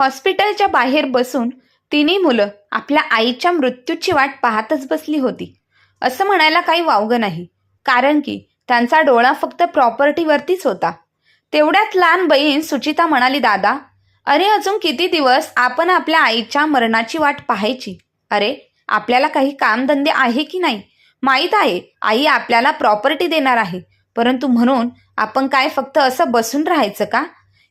हॉस्पिटलच्या बाहेर बसून तिन्ही मुलं आपल्या आईच्या मृत्यूची वाट पाहतच बसली होती. असं म्हणायला काही वावगं नाही कारण की त्यांचा डोळा फक्त प्रॉपर्टीवरतीच होता. तेवढ्यात लहान बहीण सुचिता म्हणाली दादा अरे अजून किती दिवस आपण आपल्या आईच्या मरणाची वाट पाहायची? अरे आपल्याला काही कामधंदे आहे की नाही? माहीत आहे आई आपल्याला प्रॉपर्टी देणार आहे परंतु म्हणून आपण काय फक्त असं बसून राहायचं का?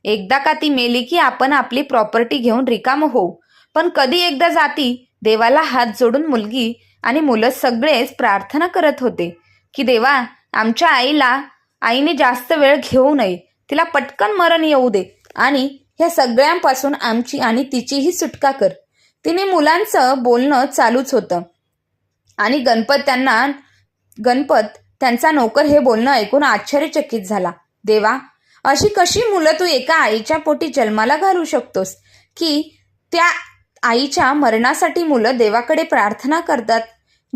एकदा का ती मेली की आपण आपली प्रॉपर्टी घेऊन रिकाम होऊ. पण कधी एकदा जाती देवाला हात जोडून मुलगी आणि मुलं सगळेच प्रार्थना करत होते की देवा आमच्या आईला आईने जास्त वेळ घेऊ नये तिला पटकन मरण येऊ दे आणि ह्या सगळ्यांपासून आमची आणि तिचीही सुटका कर. तिने मुलांचं बोलणं चालूच होतं. आणि गणपत त्यांना गणपत त्यांचा नोकर हे बोलणं ऐकून आश्चर्यचकित झाला. देवा अशी कशी मुलं तू एका आईच्या पोटी जन्माला घालू शकतोस? की त्या आईच्या मरणासाठी मुलं देवाकडे प्रार्थना करतात?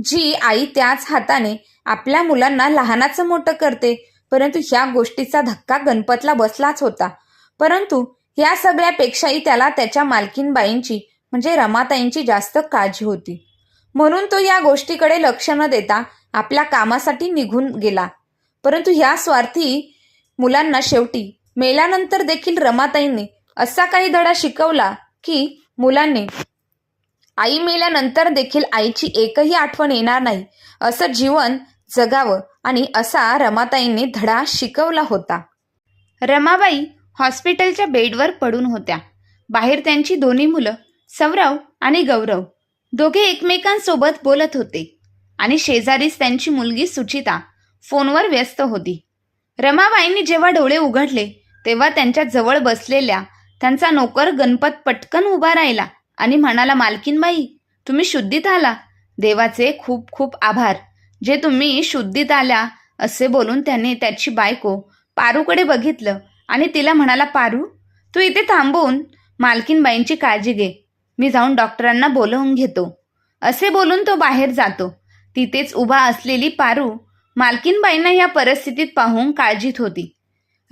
जी आई त्याच हाताने आपल्या मुलांना लहानाचं मोठं करते परंतु ह्या गोष्टीचा धक्का गणपतला बसलाच होता. परंतु या सगळ्यापेक्षाही त्याला त्याच्या मालकीनबाईंची म्हणजे रमाताईंची जास्त काळजी होती. म्हणून तो या गोष्टीकडे लक्ष न देता आपल्या कामासाठी निघून गेला. परंतु ह्या स्वार्थी मुलांना शेवटी मेल्यानंतर देखील रमाताईंनी असा काही धडा शिकवला की मुलांनी आई मेल्यानंतर देखील आईची एकही आठवण येणार नाही असं जीवन जगावं आणि असा रमाताईंनी धडा शिकवला होता. रमाबाई हॉस्पिटलच्या बेडवर पडून होत्या. बाहेर त्यांची दोन्ही मुलं सौरव आणि गौरव दोघे एकमेकांसोबत बोलत होते आणि शेजारीच त्यांची मुलगी सुचिता फोनवर व्यस्त होती. रमाबाईंनी जेव्हा डोळे उघडले तेव्हा त्यांच्या जवळ बसलेल्या त्यांचा नोकर गणपत पटकन उभा राहिला आणि म्हणाला मालकीनबाई तुम्ही शुद्धीत आला. देवाचे खूप खूप आभार. जे तुम्ही शुद्धीत आल्या असे बोलून त्याने त्याची बायको पारूकडे बघितलं आणि तिला म्हणाला पारू तू इथे थांबून मालकीनबाईंची काळजी घे. मी जाऊन डॉक्टरांना बोलवून घेतो. असे बोलून तो बाहेर जातो. तिथेच उभा असलेली पारू मालकीनबाईंना या परिस्थितीत पाहून काळजीत होती.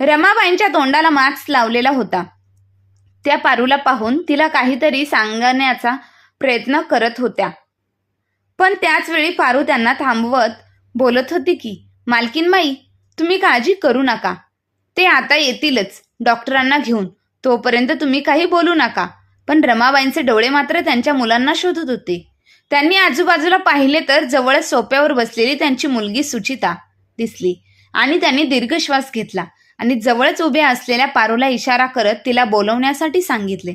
रमाबाईंच्या तोंडाला मास्क लावलेला होता. त्या पारूला पाहून तिला काहीतरी सांगण्याचा प्रयत्न करत होत्या. पण त्याच वेळी पारू त्यांना थांबवत बोलत होती की मालकीनबाई तुम्ही काळजी करू नका. ते आता येतीलच डॉक्टरांना घेऊन. तोपर्यंत तुम्ही काही बोलू नका. पण रमाबाईंचे डोळे मात्र त्यांच्या मुलांना शोधत होते. त्यांनी आजूबाजूला पाहिले तर जवळच सोप्यावर बसलेली त्यांची मुलगी सुचिता दिसली आणि त्यांनी दीर्घ श्वास घेतला आणि जवळच उभ्या असलेल्या पारूला इशारा करत तिला बोलवण्यासाठी सांगितले.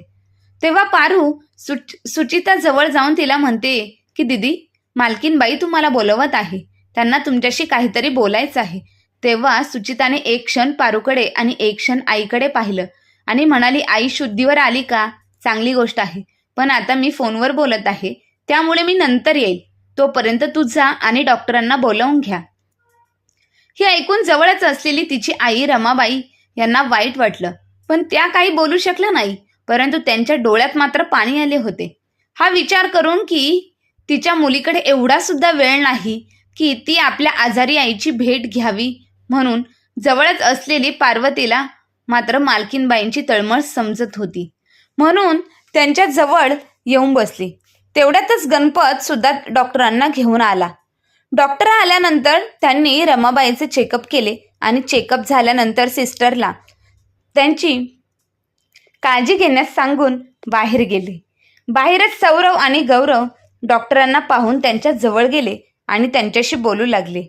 तेव्हा पारू सुच सुचिता जवळ जाऊन तिला म्हणते की दिदी मालकीनबाई तुम्हाला बोलवत आहे. त्यांना तुमच्याशी काहीतरी बोलायचं आहे. तेव्हा सुचिताने एक क्षण पारूकडे आणि एक क्षण आईकडे पाहिलं आणि म्हणाली आई शुद्धीवर आली का? चांगली गोष्ट आहे. पण आता मी फोनवर बोलत आहे. त्यामुळे मी नंतर येईल. तोपर्यंत तू जा आणि डॉक्टरांना बोलावून घ्या. हे ऐकून जवळच असलेली तिची आई रमाबाई यांना वाईट वाटलं. पण त्या काही बोलू शकल्या नाही परंतु त्यांच्या डोळ्यात मात्र पाणी आले होते. हा विचार करून की तिच्या मुलीकडे एवढा सुद्धा वेळ नाही की ती आपल्या आजारी आईची भेट घ्यावी म्हणून जवळच असलेली पार्वतीला मात्र मालकीनबाईंची तळमळ समजत होती. म्हणून त्यांच्या जवळ येऊन बसली. तेवढ्यातच गणपत सुद्धा डॉक्टरांना घेऊन आला. डॉक्टर आल्यानंतर त्यांनी रमाबाईचे चेकअप केले आणि चेकअप झाल्यानंतर सिस्टरला त्यांची काळजी घेण्यास सांगून बाहेर गेले. बाहेरच सौरव आणि गौरव डॉक्टरांना पाहून त्यांच्या जवळ गेले आणि त्यांच्याशी बोलू लागले.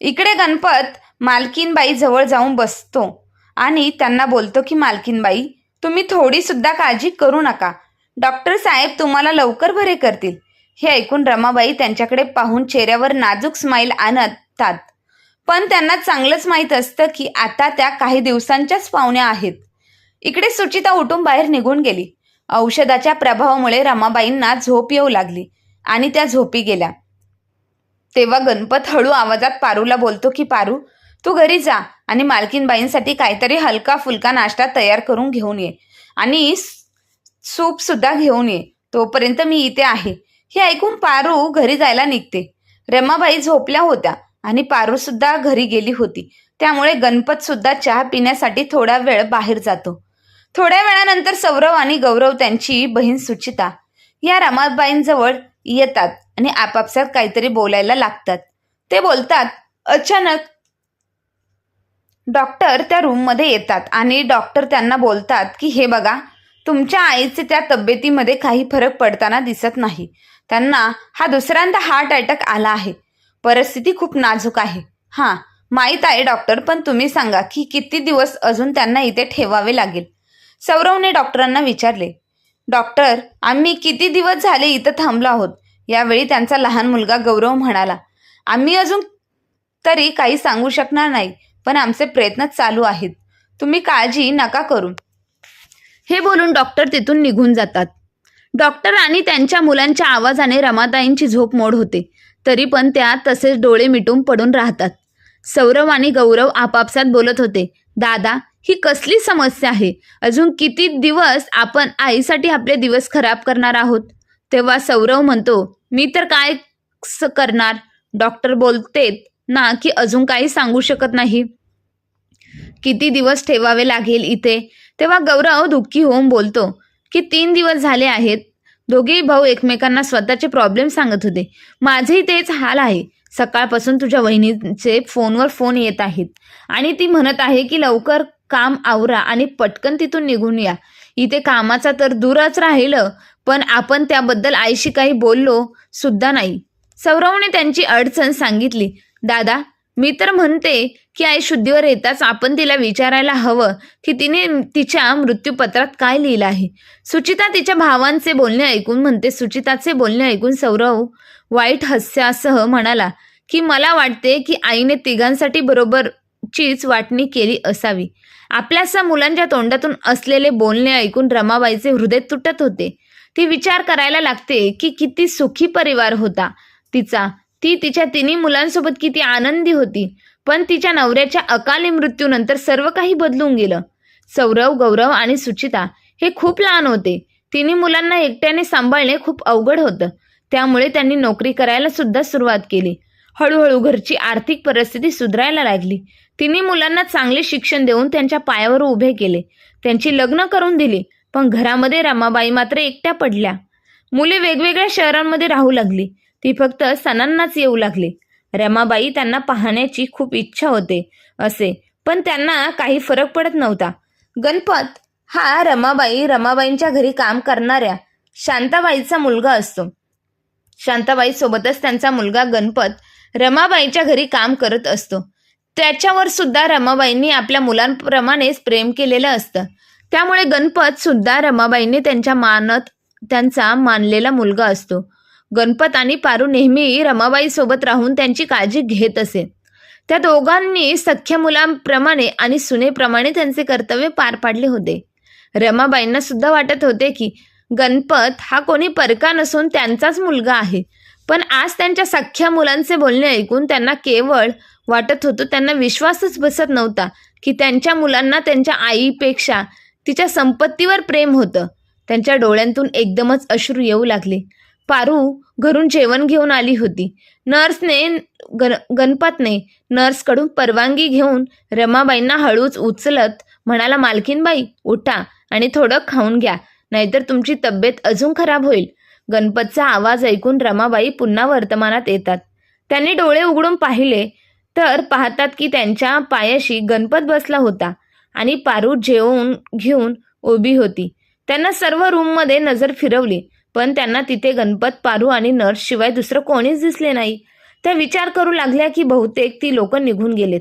इकडे गणपत मालकीनबाई जवळ जाऊन बसतो आणि त्यांना बोलतो की मालकीनबाई तुम्ही थोडीसुद्धा काळजी करू नका. डॉक्टर साहेब तुम्हाला लवकर बरे करतील. हे ऐकून रमाबाई त्यांच्याकडे पाहून चेहऱ्यावर नाजूक स्माईल आणतात. पण त्यांना चांगलंच माहीत असतं की आता त्या काही दिवसांच्याच पाहुण्या आहेत. इकडे सुचिता उठून बाहेर निघून गेली. औषधाच्या प्रभावामुळे रमाबाईंना झोप येऊ लागली आणि त्या झोपी गेल्या. तेव्हा गणपत हळू आवाजात पारूला बोलतो की पारू तू घरी जा आणि मालकीनबाईंसाठी काहीतरी हलका फुलका नाश्ता तयार करून घेऊन ये आणि सूप सुद्धा घेऊन ये. तोपर्यंत मी इथे आहे. हे ऐकून पारू घरी जायला निघते. रमाबाई झोपल्या होत्या आणि पारू सुद्धा घरी गेली होती. त्यामुळे गणपत सुद्धा चहा पिण्यासाठी थोडा वेळ बाहेर जातो. थोड्या वेळानंतर सौरव आणि गौरव त्यांची बहीण सुचिता या रमाबाईंजवळ येतात आणि आपापसात काहीतरी बोलायला लागतात. ते बोलतात अचानक डॉक्टर त्या रूममध्ये येतात आणि डॉक्टर त्यांना बोलतात की हे बघा तुमच्या आईचे त्या तब्येतीमध्ये काही फरक पडताना दिसत नाही. त्यांना हा दुसऱ्यांदा हार्ट अटॅक आला आहे. परिस्थिती खूप नाजूक आहे. हां माहीत आहे डॉक्टर पण तुम्ही सांगा की किती दिवस अजून त्यांना इथे ठेवावे लागेल? सौरवने डॉक्टरांना विचारले. डॉक्टर आम्ही किती दिवस झाले इथं थांबलो आहोत? यावेळी त्यांचा लहान मुलगा गौरव म्हणाला. आम्ही अजून तरी काही सांगू शकणार नाही पण आमचे प्रयत्न चालू आहेत. तुम्ही काळजी नका करू. हे बोलून डॉक्टर तिथून निघून जातात. डॉक्टर आणि त्यांच्या मुलांच्या आवाजाने रमाताईंची झोप मोड होते. तरी पण त्या तसेच डोळे मिटून पडून राहतात. सौरव आणि गौरव आपापसात बोलत होते दादा ही कसली समस्या आहे? अजून किती दिवस आपण आईसाठी आपले दिवस खराब करणार आहोत? तेव्हा सौरव म्हणतो मी तर काय करणार? डॉक्टर बोलतेत ना की अजून काही सांगू शकत नाही. किती दिवस ठेवावे लागेल इथे? तेव्हा गौरव दुःखी होऊन बोलतो की तीन दिवस झाले आहेत. दोघेही भाऊ एकमेकांना स्वतःचे प्रॉब्लेम सांगत होते. माझेही तेच हाल आहे. सकाळपासून तुझ्या वहिनीचे फोनवर फोन येत आहेत. आणि ती म्हणत आहे की लवकर काम आवरा आणि पटकन तिथून निघून या. इथे कामाचा तर दूरच राहिलं पण आपण त्याबद्दल आईशी काही बोललो सुद्धा नाही. सौरवने त्यांची अडचण सांगितली. दादा मी तर म्हणते की आई शुद्धीवर येताच आपण तिला विचारायला हवं की तिने तिच्या मृत्यूपत्रात काय लिहिलं आहे. सुचिता तिच्या भावांचे बोलणे ऐकून म्हणते सुचिताचे बोलणे ऐकून सौरव वाईट हास्यासह म्हणाला की मला वाटते की आईने तिघांसाठी बरोबरचीच वाटणी केली असावी. आपल्यासा मुलांच्या तोंडातून असलेले बोलणे ऐकून रमाबाईचे हृदय तुटत होते. ती विचार करायला लागते की किती सुखी परिवार होता तिचा. ती तिच्या तिन्ही मुलांसोबत किती आनंदी होती. पण तिच्या नवऱ्याच्या अकाली मृत्यूनंतर सर्व काही बदलून गेलं. सौरव गौरव आणि सुचिता हे खूप लहान होते. तिन्ही मुलांना एकट्याने सांभाळणे खूप अवघड होतं. त्यामुळे त्यांनी नोकरी करायला सुद्धा सुरुवात केली. हळूहळू घरची आर्थिक परिस्थिती सुधारायला लागली. तिन्ही मुलांना चांगले शिक्षण देऊन त्यांच्या पायावर उभे केले. त्यांची लग्न करून दिली पण घरामध्ये रमाबाई मात्र एकट्या पडल्या. मुले वेगवेगळ्या शहरांमध्ये राहू लागली. ती फक्त सणांनाच येऊ लागली. रमाबाई त्यांना पाहण्याची खूप इच्छा होते असे. पण त्यांना काही फरक पडत नव्हता. गणपत हा रमाबाई रमाबाईंच्या घरी काम करणाऱ्या शांताबाईचा मुलगा असतो. शांताबाई सोबतच त्यांचा मुलगा गणपत रमाबाईच्या घरी काम करत असतो. त्याच्यावर सुद्धा रमाबाईंनी आपल्या मुलांप्रमाणेच प्रेम केलेलं असतं. त्यामुळे गणपत सुद्धा रमाबाईंनी त्यांच्या मानत त्यांचा मानलेला मुलगा असतो. गणपत आणि पारू नेहमी रमाबाईसोबत राहून त्यांची काळजी घेत असे. त्या दोघांनी सख्या मुलांप्रमाणे आणि सुनेप्रमाणे त्यांचे कर्तव्य पार पाडले होते. रमाबाईंना सुद्धा वाटत होते की गणपत हा कोणी परका नसून त्यांचाच मुलगा आहे. पण आज त्यांच्या सख्या मुलांचे बोलणे ऐकून त्यांना केवळ वाटत होतं त्यांना विश्वासच बसत नव्हता की त्यांच्या मुलांना त्यांच्या आईपेक्षा तिच्या संपत्तीवर प्रेम होतं. त्यांच्या डोळ्यांतून एकदमच अश्रू येऊ लागले. पारू घरून जेवण घेऊन आली होती. नर्सने गण गणपतने नर्सकडून परवानगी घेऊन रमाबाईंना हळूच उचलत म्हणाला मालकीनबाई उठा आणि थोडं खाऊन घ्या नाहीतर तुमची तब्येत अजून खराब होईल. गणपतचा आवाज ऐकून रमाबाई पुन्हा वर्तमानात येतात. त्यांनी डोळे उघडून पाहिले तर पाहतात की त्यांच्या पायाशी गणपत बसला होता आणि पारू जेवून घेऊन उभी होती. त्यांना सर्व रूममध्ये नजर फिरवली. पण त्यांना तिथे गणपत पारू आणि नर्स शिवाय दुसरं कोणीच दिसले नाही. त्या विचार करू लागल्या की बहुतेक ती लोक निघून गेलेत.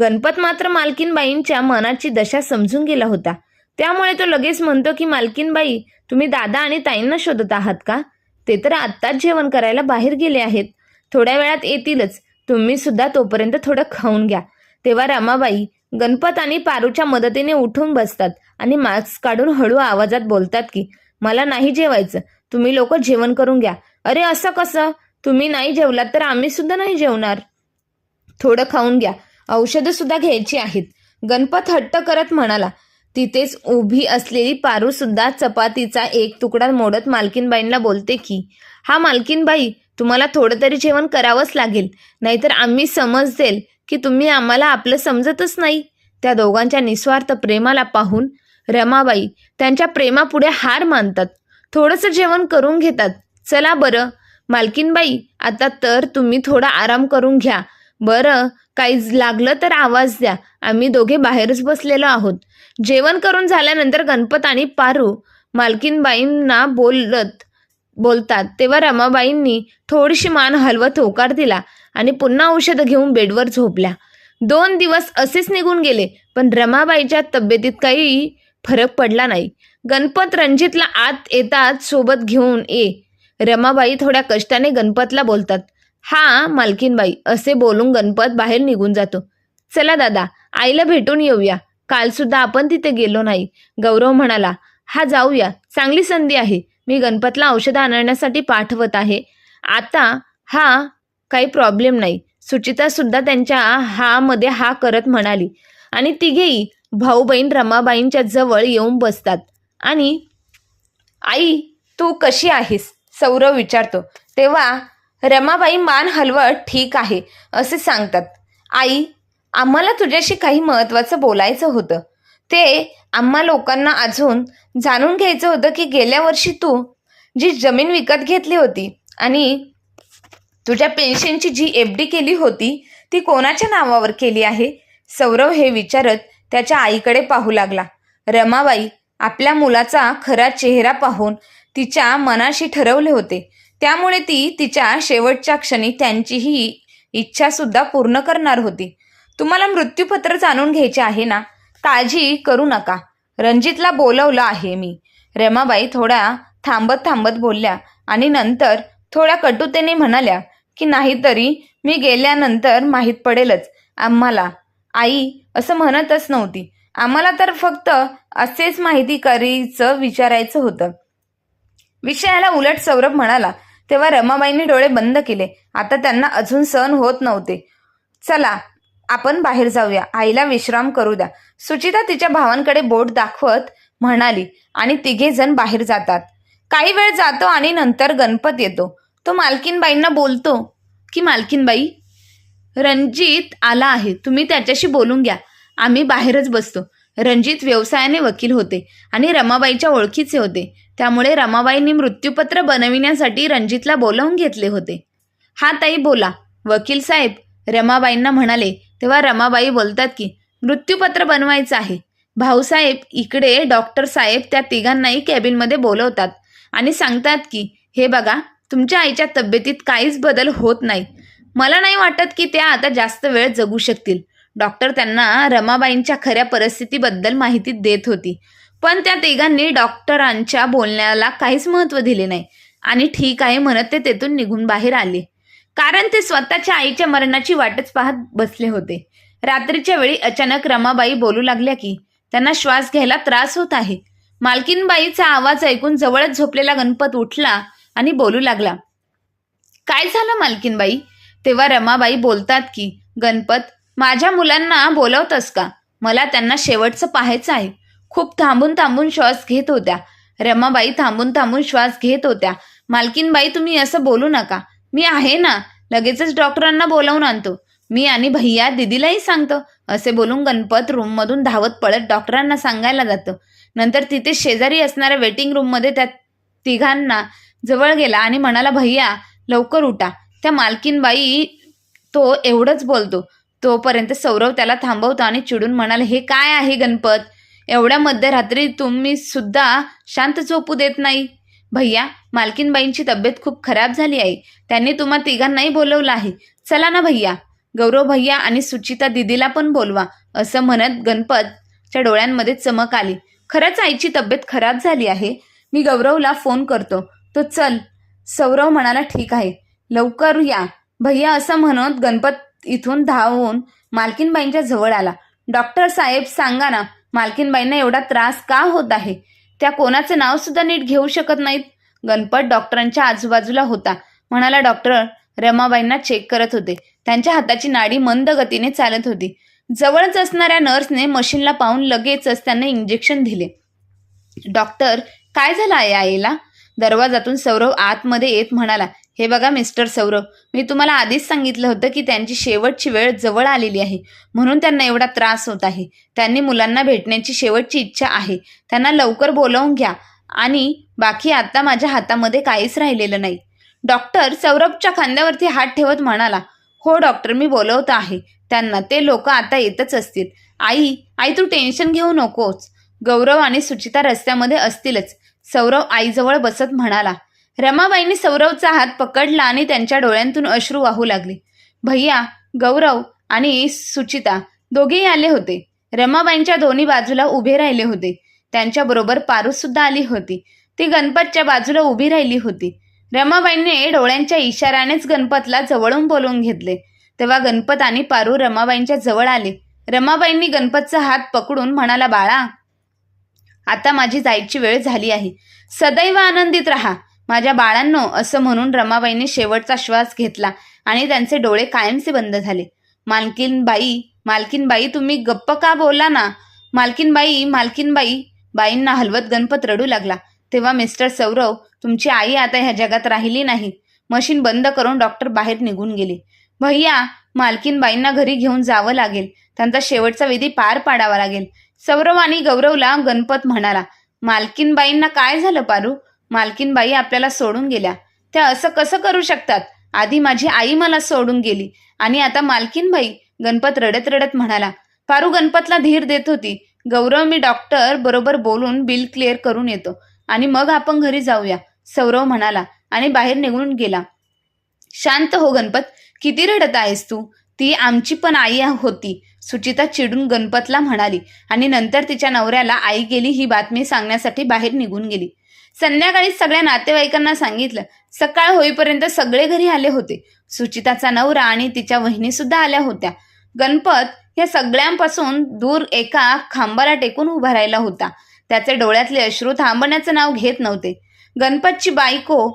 गणपत मात्र मालकीनबाईंच्या मनाची दशा समजून गेला होता. त्यामुळे तो लगेच म्हणतो की मालकीनबाई तुम्ही दादा आणि ताईंना शोधत आहात का? ते तर आत्ताच जेवण करायला बाहेर गेले आहेत. थोड्या वेळात येतीलच. तुम्ही सुद्धा तोपर्यंत थोडं खाऊन घ्या. तेव्हा रमाबाई गणपत आणि पारूच्या मदतीने उठून बसतात आणि मास्क काढून हळू आवाजात बोलतात की मला नाही जेवायचं. तुम्ही लोक जेवण करून घ्या. अरे असं कसं? तुम्ही नाही जेवलात तर आम्ही सुद्धा नाही जेवणार. थोडं खाऊन घ्या. औषधं सुद्धा घ्यायची आहेत. गणपत हट्ट करत म्हणाला तिथेच उभी असलेली पारू सुद्धा चपातीचा एक तुकडा मोडत मालकीनबाईंना बोलते की हा मालकीनबाई तुम्हाला थोडं तरी जेवण करावंच लागेल. नाहीतर आम्ही समजेल की तुम्ही आम्हाला आपलं समजतच नाही. त्या दोघांच्या निस्वार्थ प्रेमाला पाहून रमाबाई त्यांच्या प्रेमापुढे हार मानतात. थोडंसं जेवण करून घेतात. चला बरं. मालकीनबाई आता तर तुम्ही थोडा आराम करून घ्या. बरं काही लागलं तर आवाज द्या. आम्ही दोघे बाहेरच बसलेलो आहोत. जेवण करून झाल्यानंतर गणपत आणि पारू मालकीनबाईंना बोलत बोलतात. तेव्हा रमाबाईंनी थोडीशी मान हलवत होकार दिला आणि पुन्हा औषधं घेऊन बेडवर झोपल्या. दोन दिवस असेच निघून गेले पण रमाबाईच्या तब्येतीत काही फरक पडला नाही. गणपत रणजितला आत येतात सोबत घेऊन ये. रमाबाई थोड्या कष्टाने गणपतला बोलतात हा मालकीनबाई असे बोलून गणपत बाहेर निघून जातो. चला दादा आईला भेटून येऊया. काल सुद्धा आपण तिथे गेलो नाही. गौरव म्हणाला हा जाऊया. चांगली संधी आहे. मी गणपतला औषधं आणण्यासाठी पाठवत आहे. आता हा काही प्रॉब्लेम नाही. सुचिता सुद्धा त्यांच्या हा मध्ये हा करत म्हणाली. आणि तिघेही भाऊ बहीण रमाबाईंच्या जवळ येऊन बसतात. आणि आई तू कशी आहेस? सौरव विचारतो. तेव्हा रमाबाई मान हलवत ठीक आहे असे सांगतात. आई आम्हाला तुझ्याशी काही महत्त्वाचं बोलायचं होतं. ते आम्हा लोकांना अजून जाणून घ्यायचं होतं की गेल्या वर्षी तू जी जमीन विकत घेतली होती आणि तुझ्या पेन्शनची जी एफ डी केली होती ती कोणाच्या नावावर केली आहे? सौरव हे विचारत त्याच्या आईकडे पाहू लागला. रमाबाई आपल्या मुलाचा खरा चेहरा पाहून तिच्या मनाशी ठरवले होते. त्यामुळे ती तिच्या शेवटच्या क्षणी त्यांचीही इच्छासुद्धा पूर्ण करणार होती. तुम्हाला मृत्यूपत्र जाणून घ्यायचे आहे ना? काळजी करू नका. रणजितला बोलवलं आहे मी. रमाबाई थोड्या थांबत थांबत बोलल्या आणि नंतर थोड्या कटुतेने म्हणाल्या की नाहीतरी मी गेल्यानंतर माहीत पडेलच आम्हाला. आई असं म्हणतच नव्हती. आम्हाला तर फक्त असेच माहिती करीचं विचारायचं होतं. विषयाला उलट सौरभ म्हणाला तेव्हा रमाबाईंनी डोळे बंद केले. आता त्यांना अजून सहन होत नव्हते. चला आपण बाहेर जाऊया. आईला विश्राम करू द्या. सुचिता तिच्या भावांकडे बोट दाखवत म्हणाली आणि तिघे जण बाहेर जातात. काही वेळ जातो आणि नंतर गणपत येतो. तो मालकीनबाईंना बोलतो की मालकीनबाई रणजित आला आहे. तुम्ही त्याच्याशी बोलून घ्या. आम्ही बाहेरच बसतो. रणजित व्यवसायाने वकील होते आणि रमाबाईच्या ओळखीचे होते. त्यामुळे रमाबाईंनी मृत्यूपत्र बनविण्यासाठी रणजितला बोलावून घेतले होते. हा ताई बोला. वकील साहेब रमाबाईंना म्हणाले. तेव्हा रमाबाई बोलतात की मृत्यूपत्र बनवायचं आहे. भाऊसाहेब इकडे डॉक्टर साहेब त्या तिघांनाही कॅबिनमध्ये बोलवतात आणि सांगतात की हे बघा तुमच्या आईच्या तब्येतीत काहीच बदल होत नाही. मला नाही वाटत की त्या आता जास्त वेळ जगू शकतील. डॉक्टर त्यांना रमाबाईंच्या खऱ्या परिस्थितीबद्दल माहिती देत होती. पण त्या तिघांनी डॉक्टरांच्या बोलण्याला काहीच महत्त्व दिले नाही आणि ठीक आहे म्हणत ते तेथून निघून बाहेर आले. कारण ते स्वतःच्या आईच्या मरणाची वाटच पाहत बसले होते. रात्रीच्या वेळी अचानक रमाबाई बोलू लागल्या की त्यांना श्वास घ्यायला त्रास होत आहे. मालकीनबाईचा आवाज ऐकून जवळच झोपलेला गणपत उठला आणि बोलू लागला काय झालं मालकीनबाई? तेव्हा रमाबाई बोलतात की गणपत माझ्या मुलांना बोलवतस का? मला त्यांना शेवटचं पाहायचं आहे. खूप थांबून थांबून श्वास घेत होत्या. रमाबाई थांबून थांबून श्वास घेत होत्या. मालकीनबाई तुम्ही असं बोलू नका. मी आहे ना. लगेचच डॉक्टरांना बोलावून आणतो. मी आणि भैया दिदीलाही सांगतो. असे बोलून गणपत रूममधून धावत पळत डॉक्टरांना सांगायला जातो. नंतर तिथे शेजारी असणाऱ्या वेटिंग रूममध्ये त्या तिघांना जवळ गेला आणि म्हणाला भैया लवकर उठा. त्या मालकीनबाई तो एवढंच बोलतो. तोपर्यंत सौरव त्याला थांबवतो आणि चिडून म्हणाले हे काय आहे गणपत? एवढ्या मध्यरात्री तुम्ही सुद्धा शांत झोपू देत नाही. भैया मालकीनबाईंची तब्येत खूप खराब झाली आहे. त्यांनी तुम्हा तिघांनाही बोलवलं आहे. चला ना भैया. गौरव भैया आणि सुचिता दिदीला पण बोलवा असं म्हणत गणपतच्या डोळ्यांमध्ये चमक आली. खरंच आईची तब्येत खराब झाली आहे? मी गौरवला फोन करतो. तो चल. सौरव म्हणाला ठीक आहे. लवकर या. भैया असं म्हणत गणपत इथून धावून मालकीनबाईंच्या जवळ आला. डॉक्टर साहेब सांगा ना मालकीनबाईंना एवढा त्रास का होत आहे? त्या कोणाचं नाव सुद्धा नीट घेऊ शकत नाहीत. गणपत डॉक्टरांच्या आजूबाजूला होता. म्हणाला डॉक्टर रमाबाईंना चेक करत होते. त्यांच्या हाताची नाडी मंद गतीने चालत होती. जवळच असणाऱ्या नर्सने मशीनला पाहून लगेचच त्यांना इंजेक्शन दिले. डॉक्टर काय झालं आहे आईला? दरवाजातून सौरव आतमध्ये येत म्हणाला हे बघा मिस्टर सौरव मी तुम्हाला आधीच सांगितलं होतं की त्यांची शेवटची वेळ जवळ आलेली आहे. म्हणून त्यांना एवढा त्रास होत आहे. त्यांनी मुलांना भेटण्याची शेवटची इच्छा आहे. त्यांना लवकर बोलावून घ्या. आणि बाकी आता माझ्या हातामध्ये काहीच राहिलेलं नाही. डॉक्टर सौरभच्या खांद्यावरती हात ठेवत म्हणाला हो डॉक्टर मी बोलवत आहे. त्यांना ते लोक आता येतच असतील. आई आई तू टेन्शन घेऊ नकोस. गौरव आणि सुचिता रस्त्यामध्ये असतीलच. सौरव आईजवळ बसत म्हणाला रमाबाईंनी सौरवचा हात पकडला आणि त्यांच्या डोळ्यांतून अश्रू वाहू लागले. भैया गौरव आणि सुचिता दोघेही आले होते. रमाबाईंच्या दोन्ही बाजूला उभे राहिले होते. त्यांच्याबरोबर पारूस सुद्धा आली होती. ती गणपतच्या बाजूला उभी राहिली होती. रमाबाईंनी डोळ्यांच्या इशाऱ्यानेच गणपतला जवळून बोलवून घेतले. तेव्हा गणपत आणि पारू रमाबाईंच्या जवळ आले. रमाबाईंनी गणपतचा हात पकडून म्हणाला बाळा आता माझी जायची वेळ झाली आहे. सदैव आनंदित राहा. माझ्या बाळांनो असं म्हणून रमाबाईंनी शेवटचा श्वास घेतला आणि त्यांचे डोळे कायमचे बंद झाले. मालकीनबाई मालकीनबाई तुम्ही गप्प का बोला ना? मालकीनबाई मालकीनबाई बाईंना हलवत गणपत रडू लागला. तेव्हा मिस्टर सौरव तुमची आई आता ह्या जगात राहिली नाही. मशीन बंद करून डॉक्टर बाहेर निघून गेले. भैया मालकीनबाईंना घरी घेऊन जावं लागेल. त्यांचा शेवटचा विधी पार पाडावा लागेल. सौरव आणि गौरवला गणपत म्हणाला मालकीनबाईंना काय झालं पारू? मालकीनबाई आपल्याला सोडून गेल्या. त्या असं कसं करू शकतात? आधी माझी आई मला सोडून गेली. आणि आता मालकीनबाई गणपत रडत रडत म्हणाला पारू गणपतला धीर देत होती. गौरव मी डॉक्टर बरोबर बोलून बिल क्लिअर करून येतो. आणि मग आपण घरी जाऊया. सौरव म्हणाला आणि बाहेर निघून गेला. शांत हो गणपत. किती रडत आहेस तू? ती आमची पण आई होती. सुचिता चिडून गणपतला म्हणाली आणि नंतर तिच्या नवऱ्याला आई गेली ही बातमी सांगण्यासाठी बाहेर निघून गेली. संध्याकाळी सगळ्या नातेवाईकांना सांगितलं सकाळ होईपर्यंत सगळे घरी आले होते. सुचिताचा नवरा आणि तिच्या वहिनी सुद्धा आल्या होत्या. गणपत या सगळ्यांपासून दूर एका खांबाला टेकून उभा राहिला होता. त्याचे डोळ्यातले अश्रू थांबण्याचं नाव घेत नव्हते. गणपतची बायको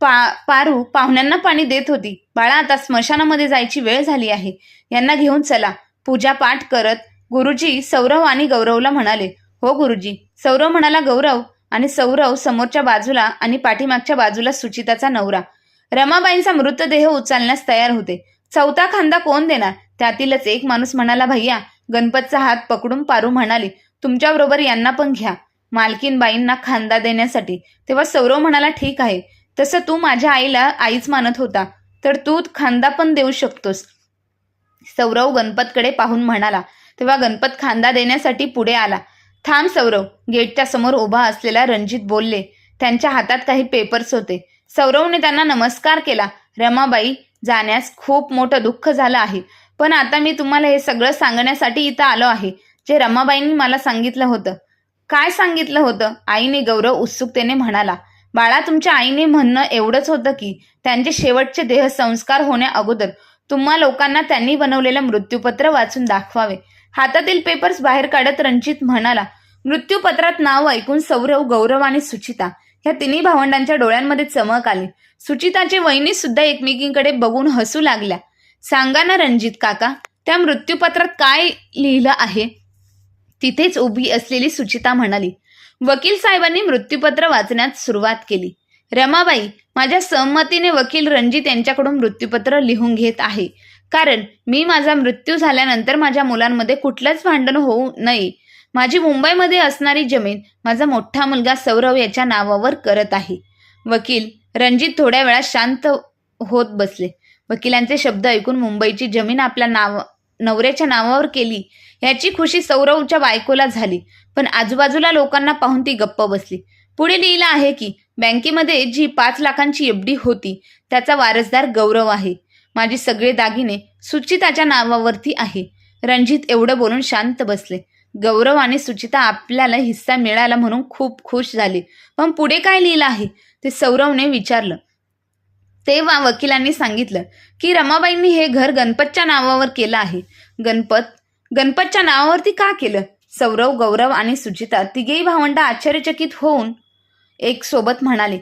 पा पारू पाहुण्यांना पाणी देत होती. बाळा आता स्मशानामध्ये जायची वेळ झाली आहे. यांना घेऊन चला. पूजा पाठ करत गुरुजी सौरव आणि गौरवला म्हणाले हो गुरुजी सौरव म्हणाला गौरव आणि सौरव समोरच्या बाजूला आणि पाठीमागच्या बाजूला सुचिताचा नवरा. रमाबाईंचा मृतदेह उचलण्यास तयार होते. चौथा खांदा कोण देणार? त्यातीलच एक माणूस म्हणाला भैया गणपतचा हात पकडून पारू म्हणाली. तुमच्याबरोबर यांना पण घ्या. मालकीनबाईंना खांदा देण्यासाठी. तेव्हा सौरव म्हणाला ठीक आहे. तसं तू माझ्या आईला आईच मानत होता. तर तू खांदा पण देऊ शकतोस. सौरव गणपतकडे पाहून म्हणाला. तेव्हा गणपत खांदा देण्यासाठी पुढे आला. थांब सौरव गेटच्या समोर उभा असलेला रणजित बोलले. त्यांच्या हातात काही पेपर्स होते. सौरवने त्यांना नमस्कार केला. रमाबाई जाण्यास खूप मोठं दुःख झालं आहे. पण आता मी तुम्हाला हे सगळं सांगण्यासाठी इथं आलो आहे जे रमाबाईंनी मला सांगितलं होतं. काय सांगितलं होतं? आईने गौरव उत्सुकतेने म्हणाला. बाळा तुमच्या आईने म्हणणं एवढंच होतं की त्यांचे शेवटचे देह संस्कार होण्या अगोदर तुम्हा लोकांना त्यांनी बनवलेलं मृत्यूपत्र वाचून दाखवावे. हातातील पेपर्स बाहेर काढत रणजित म्हणाला मृत्यूपत्रात नाव ऐकून सौरव गौरव आणि सुचिता ह्या तिन्ही भावंडांच्या डोळ्यांमध्ये चमक आली. सुचिताची वहिनी सुद्धा एकमेकींकडे बघून हसू लागल्या. सांगा ना रणजित काका त्या मृत्यूपत्रात काय लिहिलं आहे? तिथेच उभी असलेली सुचिता म्हणाली वकील साहेबांनी मृत्यूपत्र वाचण्यात सुरुवात केली. रमाबाई माझ्या सहमतीने वकील रणजित यांच्याकडून मृत्यूपत्र लिहून घेत आहे. कारण मी माझा मृत्यू झाल्यानंतर माझ्या मुलांमध्ये कुठलंच भांडण होऊ नये. माझी मुंबईमध्ये असणारी जमीन माझा मोठा मुलगा सौरव याच्या नावावर करत आहे. वकील रणजित थोड्या वेळात शांत होत बसले. वकिलांचे शब्द ऐकून मुंबईची जमीन आपल्या नाव नवऱ्याच्या नावावर केली. याची खुशी सौरवच्या बायकोला झाली पण आजूबाजूला लोकांना पाहून ती गप्प बसली. पुढे लिहिलं आहे की बँकेमध्ये जी पाच लाखांची एफडी होती त्याचा वारसदार गौरव आहे. माझी सगळे दागिने सुचिताच्या नावावरती आहे. रणजित एवढं बोलून शांत बसले. गौरव आणि सुचिता आपल्याला हिस्सा मिळाला म्हणून खूप खुश झाले. पण पुढे काय लिहिलं आहे? ते सौरवने विचारलं. तेव्हा वकिलांनी सांगितलं की रमाबाईंनी हे घर गणपतच्या नावावर केलं आहे. गणपत? गणपतच्या नावावरती का केलं? सौरव गौरव आणि सुचिता तिघेही भावंड आश्चर्यचकित होऊन एक सोबत म्हणाले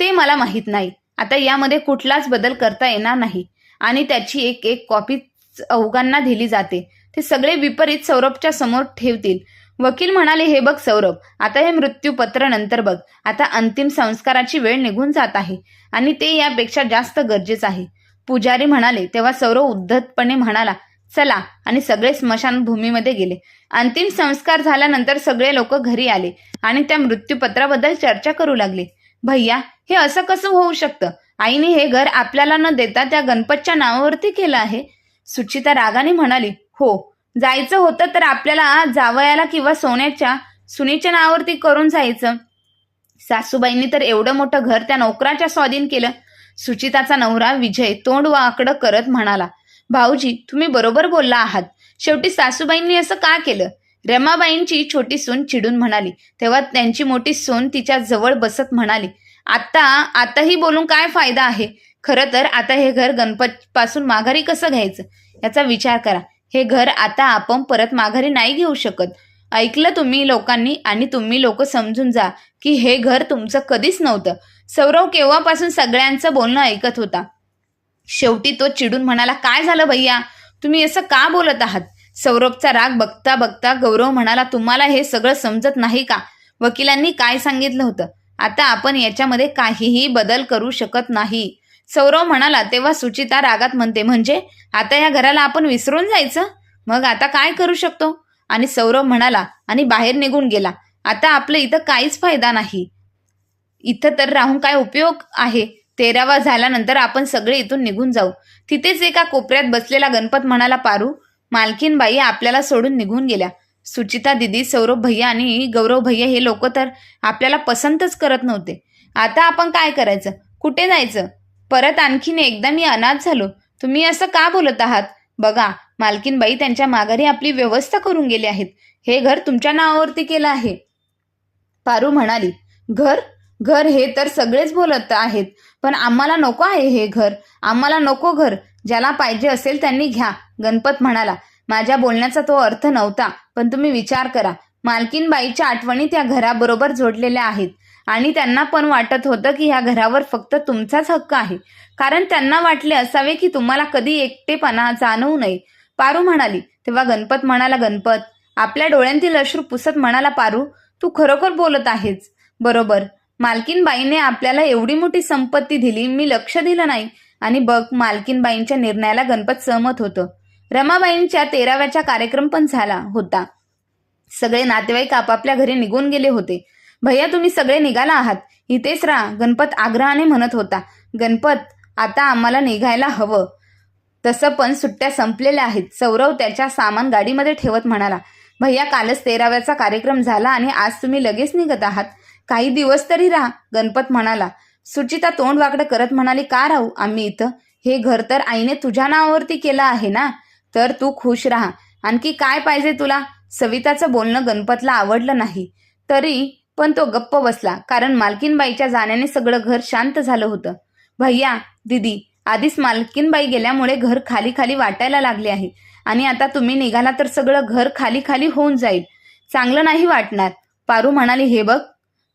ते मला माहीत नाही. आता यामध्ये कुठलाच बदल करता येणार नाही. आणि त्याची एक एक कॉपी अवघांना दिली जाते. ते सगळे विपरीत सौरभच्या समोर ठेवतील. वकील म्हणाले हे बघ सौरभ आता हे मृत्यूपत्र नंतर बघ. आता अंतिम संस्काराची वेळ निघून जात आहे आणि ते यापेक्षा जास्त गरजेचं आहे. पुजारी म्हणाले तेव्हा सौरभ उद्धतपणे म्हणाला चला आणि सगळे स्मशानभूमीमध्ये गेले. अंतिम संस्कार झाल्यानंतर सगळे लोक घरी आले आणि त्या मृत्यूपत्राबद्दल चर्चा करू लागले. भैया हे असं कसं होऊ शकतं? आईने हे घर आपल्याला न देता त्या गणपतच्या नावावरती केलं आहे. सुचिता रागाने म्हणाली हो जायचं होतं तर आपल्याला जावयाला किंवा सोन्याच्या सुनेच्या नावावरती करून जायचं. सासूबाईंनी तर एवढं मोठं घर त्या नोकराच्या स्वाधीन केलं. सुचिताचा नवरा विजय तोंड वाकडं करत म्हणाला भाऊजी तुम्ही बरोबर बोलला आहात. शेवटी सासूबाईंनी असं का केलं? रमाबाईंची छोटी सून चिडून म्हणाली तेव्हा त्यांची मोठी सून तिच्या जवळ बसत म्हणाली आता आताही बोलून काय फायदा आहे? खरं तर आता हे घर गणपत पासून माघारी कसं घ्यायचं? याचा विचार करा. हे घर आता आपण परत माघारी नाही घेऊ शकत. ऐकलं तुम्ही लोकांनी आणि तुम्ही लोक समजून जा की हे घर तुमचं कधीच नव्हतं. सौरव केव्हापासून सगळ्यांचं बोलणं ऐकत होता? शेवटी तो चिडून म्हणाला काय झालं भैया? तुम्ही असं का बोलत आहात? सौरभचा राग बघता बघता गौरव म्हणाला तुम्हाला हे सगळं समजत नाही का? वकिलांनी काय सांगितलं होतं? आता आपण याच्यामध्ये काहीही बदल करू शकत नाही. सौरव म्हणाला तेव्हा सुचिता रागात म्हणते म्हणजे आता या घराला आपण विसरून जायचं? मग आता काय करू शकतो? आणि सौरव म्हणाला आणि बाहेर निघून गेला. आता आपलं इथं काहीच फायदा नाही. इथं तर राहून काय उपयोग आहे? तेरावा झाल्यानंतर आपण सगळे इथून निघून जाऊ. तिथेच एका कोपऱ्यात बसलेला गणपत म्हणाला पारू मालकीनबाई आपल्याला सोडून निघून गेल्या. सुचिता दिदी सौरभ भैया आणि गौरव भैया हे लोक तर आपल्याला पसंतच करत नव्हते. आता आपण काय करायचं? कुठे जायचं? परत आणखीन एकदा मी अनाथ झालो. तुम्ही असं का बोलत आहात? बघा मालकीनबाई त्यांच्या माघारी आपली व्यवस्था करून गेली आहेत. हे घर तुमच्या नावावरती केलं आहे. पारू म्हणाली घर? घर हे तर सगळेच बोलत आहेत. पण आम्हाला नको आहे हे घर. आम्हाला नको घर. ज्याला पाहिजे असेल त्यांनी घ्या. गणपत म्हणाला माझ्या बोलण्याचा तो अर्थ नव्हता. पण तुम्ही विचार करा. मालकीनबाईच्या आठवणी त्या घराबरोबर जोडलेल्या आहेत. आणि त्यांना पण वाटत होतं की ह्या घरावर फक्त तुमचाच हक्क आहे. कारण त्यांना वाटले असावे की तुम्हाला कधी एकटेपणा जाणवू नये. पारू म्हणाली तेव्हा गणपत म्हणाला गणपत आपल्या डोळ्यांतील अश्रू पुसत म्हणाला पारू तू खरोखर बोलत आहेस. बरोबर. मालकीनबाईने आपल्याला एवढी मोठी संपत्ती दिली मी लक्ष दिलं नाही. आणि बघ मालकीनबाईंच्या निर्णयाला गणपत सहमत होतं. रमाबाईंच्या तेराव्याचा कार्यक्रम पण झाला होता. सगळे नातेवाईक आपापल्या घरी निघून गेले होते. भैया तुम्ही सगळे निघाला आहात. इथेच राहा गणपत आग्रहाने म्हणत होता. गणपत आता आम्हाला निघायला हवं. तसं पण सुट्ट्या संपलेल्या आहेत. सौरव त्याच्या सामान गाडीमध्ये ठेवत म्हणाला भैया कालच तेराव्याचा कार्यक्रम झाला आणि आज तुम्ही लगेच निघत आहात. काही दिवस तरी राहा गणपत म्हणाला. सुचिता तोंड वाकडं करत म्हणाली का राहू आम्ही इथं? हे घर तर आईने तुझ्या नावावरती केलं आहे ना? तर तू खुश राहा. आणखी काय पाहिजे तुला? सविताचं बोलणं गणपतला आवडलं नाही. तरी पण तो गप्प बसला कारण मालकीनबाईच्या जाण्याने सगळं घर शांत झालं होतं. भैया दिदी आधीच मालकीनबाई गेल्यामुळे घर खाली खाली वाटायला लागले आहे आणि आता तुम्ही निघाला तर सगळं घर खाली खाली होऊन जाईल. चांगलं नाही वाटणार. पारू म्हणाली हे बघ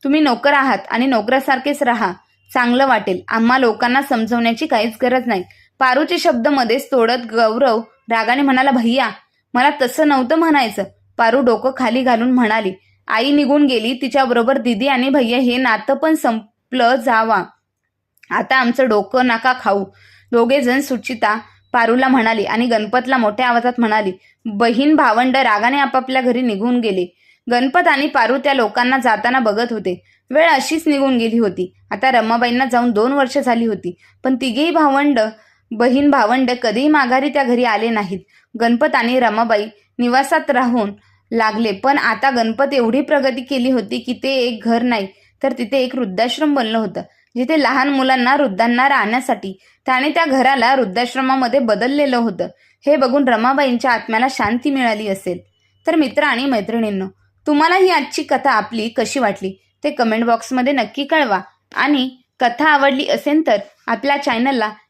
तुम्ही नोकर आहात आणि नोकरासारखेच राहा. चांगलं वाटेल. आम्हा लोकांना समजवण्याची काहीच गरज नाही. पारूचे शब्द मध्येच तोडत गौरव रागाने म्हणाला भैया मला तसं नव्हतं म्हणायचं. पारू डोकं खाली घालून म्हणाली आई निघून गेली तिच्याबरोबर दिदी आणि भैया हे नातं पण संपलं जावा. आता आमचं डोकं नाका खाऊ. दोघे जण सुचिता पारूला म्हणाली आणि गणपतला मोठ्या आवाजात म्हणाली बहीण भावंड रागाने आपापल्या घरी निघून गेले. गणपत आणि पारू त्या लोकांना जाताना बघत होते. वेळ अशीच निघून गेली होती. आता रमाबाईंना जाऊन दोन वर्ष झाली होती. पण तिघेही भावंड बहीण भावंड कधीही माघारी त्या घरी आले नाहीत. गणपत आणि रमाबाई निवासात राहून लागले. पण आता गणपत एवढी प्रगती केली होती की ते एक घर नाही तर तिथे एक वृद्धाश्रम बनलं होतं. जिथे लहान मुलांना वृद्धांना राहण्यासाठी त्याने त्या घराला वृद्धाश्रमामध्ये बदललेलं होतं. हे बघून रमाबाईंच्या आत्म्याला शांती मिळाली असेल. तर मित्र आणि मैत्रिणींनो तुम्हाला ही आजची कथा आपली कशी वाटली? ते कमेंट बॉक्समध्ये नक्की कळवा. आणि कथा आवडली असेल तर आपल्या चॅनलला